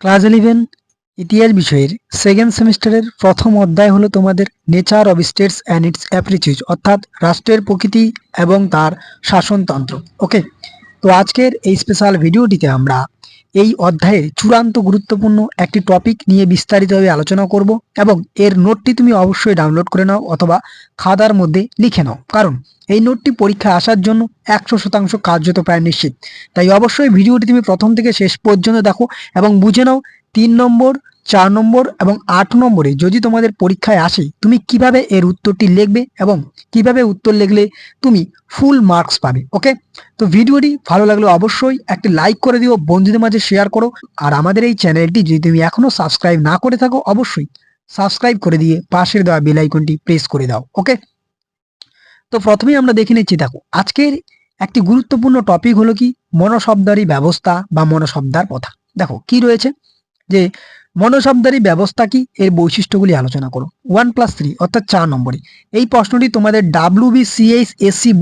Class eleven ইতিহাস বিষয়ের second সেমিস্টারের প্রথম অধ্যায় হলো তোমাদের nature of states and its approaches অর্থাৎ রাষ্ট্রের প্রকৃতি এবং তার শাসনতন্ত্র। ওকে তো আজকের এই স্পেশাল ভিডিওটিতে আমরা এই অধ্যায়ের চূড়ান্ত গুরুত্বপূর্ণ একটি টপিক নিয়ে বিস্তারিতভাবে আলোচনা করব এবং এর নোটটি তুমি অবশ্যই ডাউনলোড করে নাও অথবা খাতার মধ্যে লিখে নাও। কারণ এই নোটটি পরীক্ষায় আসার জন্য একশো শতাংশ কার্যত প্রায় নিশ্চিত। তাই অবশ্যই ভিডিওটি তুমি প্রথম থেকে শেষ পর্যন্ত দেখো এবং বুঝে নাও তিন নম্বর, চার নম্বর এবং আট নম্বরে যদি তোমাদের পরীক্ষায় আসে, তুমি কীভাবে এর উত্তরটি লিখবে এবং কীভাবে উত্তর লিখলে তুমি ফুল মার্কস পাবে ওকে তো ভিডিওটি ভালো লাগলে অবশ্যই একটি লাইক করে দিও, বন্ধুদের মাঝে শেয়ার করো, আর আমাদের এই চ্যানেলটি যদি তুমি এখনও সাবস্ক্রাইব না করে থাকো, অবশ্যই সাবস্ক্রাইব করে দিয়ে পাশের দেওয়া বেল আইকনটি প্রেস করে দাও ওকে তো প্রথমেই আমরা দেখে নিচ্ছি, দেখো, আজকের একটি গুরুত্বপূর্ণ টপিক হলো কি? মনশব্দারি ব্যবস্থা বা মনশব্দার কথা। দেখো, কি রয়েছে? যে মনশব্দারি ব্যবস্থা কি? এর বৈশিষ্ট্যগুলি আলোচনা করো। ওয়ান প্লাস থ্রি, অর্থাৎ চার নম্বরে এই প্রশ্নটি তোমাদের ডাব্লিউ বি সিএইচ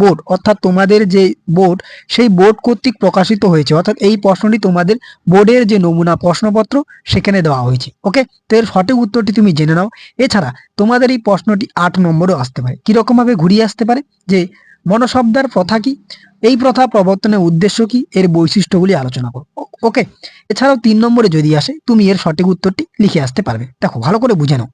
বোর্ড, অর্থাৎ তোমাদের যে বোর্ড, সেই বোর্ড কর্তৃক প্রকাশিত হয়েছে। অর্থাৎ এই প্রশ্নটি তোমাদের বোর্ডের যে নমুনা প্রশ্নপত্র, সেখানে দেওয়া হয়েছে। ওকে? তো এর সঠিক উত্তরটি তুমি জেনে নাও। এছাড়া তোমাদের এই প্রশ্নটি আট নম্বরেও আসতে পারে। কীরকম ভাবে ঘুরিয়ে আসতে পারে? যে মনশব্দার প্রথা কি? এই প্রথা প্রবর্তনের উদ্দেশ্য কি? এর বৈশিষ্ট্যগুলি আলোচনা করো ওকে, এছাড়াও তিন নম্বরে যদি আসে, তুমি এর সঠিক উত্তরটি লিখে আসতে পারবে। দেখো, ভালো করে বুঝে নাও।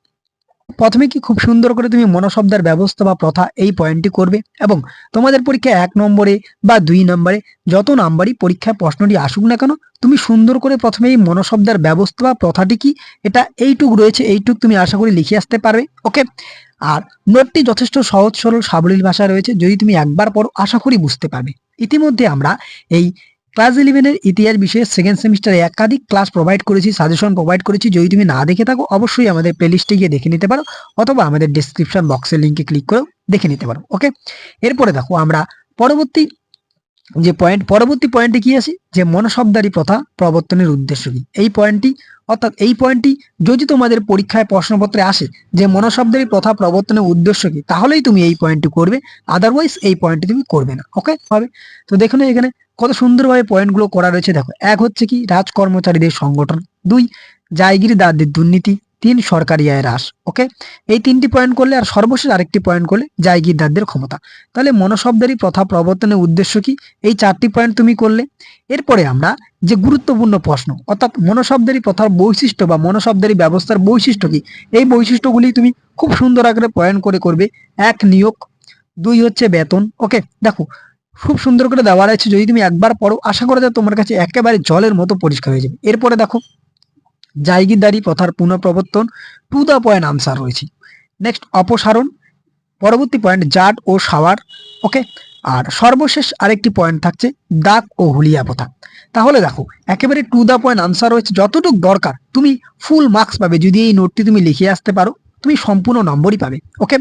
প্রথমে কি খুব সুন্দর করে তুমি মনশব্দের ব্যবস্থা বা প্রথা এই পয়েন্টটি করবে এবং তোমাদের পরীক্ষা এক নম্বরে বা দুই নম্বরে যত নাম্বারই পরীক্ষায় প্রশ্নটি আসুক না কেন, তুমি সুন্দর করে প্রথমে এই মনশব্দের ব্যবস্থা বা প্রথাটি কি? এটা এইটুক রয়েছে, এইটুক তুমি আশা করি লিখে আসতে পারবে। ওকে আর নোটটি যথেষ্ট সহজ, সরল, সাবলীল ভাষা রয়েছে, যদি তুমি একবার পড়ো, আশা করি বুঝতে পারবে। ইতিমধ্যে আমরা এই ক্লাস ইলেভেনের ইতিহাস বিষয়ে সেকেন্ড সেমিস্টারে একাধিক ক্লাস প্রোভাইড করেছি সাজেশন প্রোভাইড করেছি, যদি তুমি না দেখে থাকো, অবশ্যই আমাদের প্লেলিস্টে গিয়ে দেখে নিতে পারো, অথবা আমাদের ডিসক্রিপশন বক্সের লিঙ্কে ক্লিক করেও দেখে নিতে পারো ওকে এরপরে দেখো, আমরা পরবর্তী যে পয়েন্ট পরবর্তী পয়েন্টে কি আছে? যে মনশব্দারি প্রথা প্রবর্তনের উদ্দেশ্য কি? এই পয়েন্টটি অর্থাৎ এই পয়েন্টটি যদি তোমাদের পরীক্ষায় প্রশ্নপত্রে আসে যে মনশব্দারি প্রথা প্রবর্তনের উদ্দেশ্য কি, তাহলেই তুমি এই পয়েন্টটি করবে আদারওয়াইজ এই পয়েন্টটি তুমি করবে না ওকে হবে? তো দেখো না এখানে কত সুন্দরভাবে পয়েন্টগুলো করা রয়েছে, দেখো। এক হচ্ছে কি রাজ কর্মচারীদের সংগঠন। দুই, জায়গিরদারদের দুর্নীতি। তিন সরকারি আয় হ্রাস ওকে এই তিনটি পয়েন্ট করলে আর সর্বশেষ আরেকটি পয়েন্ট করলে জায়গিরদারদের ক্ষমতা। তাহলে মনশব্দারি প্রথা প্রবর্তনের উদ্দেশ্য কি? এই চারটি পয়েন্ট তুমি করলে। এরপরে আমরা যে গুরুত্বপূর্ণ প্রশ্ন, অর্থাৎ মনশব্দারি প্রথার বৈশিষ্ট্য বা মনশব্দারি ব্যবস্থার বৈশিষ্ট্য কি? এই বৈশিষ্ট্যগুলি তুমি খুব সুন্দর আকারে পয়েন্ট করে করবে। এক নিয়োগ, দুই হচ্ছে বেতন ওকে দেখো, খুব সুন্দর করে দেওয়া রয়েছে। যদি তুমি একবার পড়ো, আশা করা যায় তোমার কাছে একেবারে জলের মতো পরিষ্কার হয়ে যাবে। এরপরে দেখো জায়গিরদারি প্রথার পুনঃপ্রবর্তন টু দ্য পয়েন্ট আনসার রয়েছে। নেক্সট অপসারণ। পরবর্তী পয়েন্ট জাট ও সাওয়ার। ওকে আর সর্বশেষ আরেকটি পয়েন্ট থাকছে দাগ ও হুলিয়া প্রথা। তাহলে দেখো, একেবারে টু দ্য পয়েন্ট আনসার রয়েছে, যতটুকু দরকার, তুমি ফুল মার্কস পাবে। যদি এই নোটটি তুমি লিখে আসতে পারো তুমি সম্পূর্ণ নম্বরই পাবে ওকে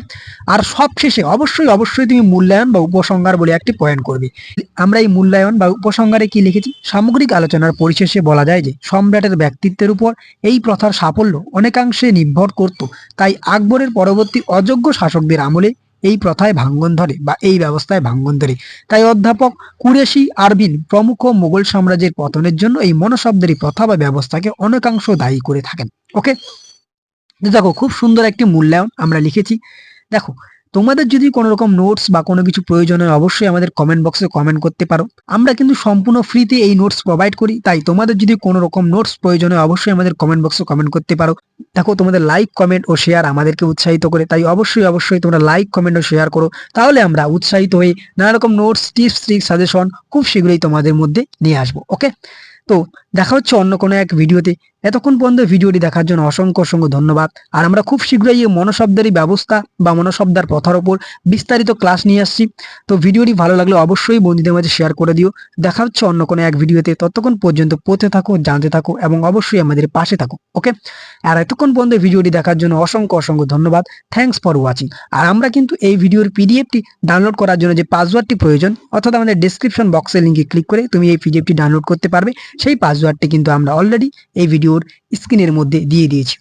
আর সব শেষে অবশ্যই অবশ্যই তুমি মূল্যায়ন বা উপসংহার বলে একটি পয়েন্ট করবে। আমরা এই মূল্যায়ন বা উপসংহারে কি লিখেছি? সামগ্রিক আলোচনার পরিশেষে বলা যায় যে, সম্রাটের ব্যক্তিত্বের উপর এই প্রথার সাফল্য অনেকাংশে নির্ভর করত। তাই আকবরের পরবর্তী অযোগ্য শাসকদের আমলে এই প্রথায় ভাঙ্গন ধরে বা এই ব্যবস্থায় ভাঙ্গন ধরে। তাই অধ্যাপক কুরেশি আরবিন প্রমুখ মোগল সাম্রাজ্যের পতনের জন্য এই মনশব্দেরই প্রথা বা ব্যবস্থাকে অনেকাংশ দায়ী করে থাকেন ওকে দেখো, খুব সুন্দর একটি মূল্যায়ন আমরা লিখেছি। দেখো, তোমাদের যদি কোনো রকম নোটস বা কোনো কিছু প্রয়োজন হয়, অবশ্যই আমাদের কমেন্ট বক্সে কমেন্ট করতে পারো। আমরা কিন্তু সম্পূর্ণ ফ্রিতে এই নোটস প্রোভাইড করি, তাই তোমাদের যদি কোনো রকম নোটস প্রয়োজন হয়, অবশ্যই আমাদের কমেন্ট বক্সে কমেন্ট করতে পারো। দেখো, তোমাদের লাইক কমেন্ট ও শেয়ার আমাদেরকে উৎসাহিত করে, তাই অবশ্যই অবশ্যই তোমরা লাইক কমেন্ট ও শেয়ার করো। তাহলে আমরা উৎসাহিত হয়ে নানা রকম নোটস টিপস ট্রিক্স সাজেশন খুব শীঘ্রই তোমাদের মধ্যে নিয়ে আসব ওকে তো দেখা হচ্ছে অন্য কোনো এক ভিডিওতে। এতক্ষণ পর্যন্ত ভিডিওটি দেখার জন্য অসংখ্য অসংখ্য ধন্যবাদ। আর আমরা খুব শীঘ্রই এই মনশব্দেরই ব্যবস্থা বা মনশব্দার পথার ওপর বিস্তারিত ক্লাস নিয়ে আসছি। তো ভিডিওটি ভালো লাগলে অবশ্যই বন্ধুদের মাঝে শেয়ার করে দিও। দেখা হচ্ছে অন্য কোনো এক ভিডিওতে। ততক্ষণ পর্যন্ত পড়তে থাকো, জানতে থাকো এবং অবশ্যই আমাদের পাশে থাকো, ওকে? আর এতক্ষণ পর্যন্ত ভিডিওটি দেখার জন্য অসংখ্য অসংখ্য ধন্যবাদ। থ্যাঙ্কস ফর ওয়াচিং আর আমরা কিন্তু এই ভিডিওর পিডিএফটি ডাউনলোড করার জন্য যে পাসওয়ার্ডটি প্রয়োজন, অর্থাৎ আমাদের ডিসক্রিপশন বক্সের লিঙ্কে ক্লিক করে তুমি এই পিডিএফটি ডাউনলোড করতে পারবে। সেই পাসওয়ার্ডটি কিন্তু আমরা অলরেডি এই ভিডিওর স্ক্রিনের মধ্যে দিয়ে দিয়েছি।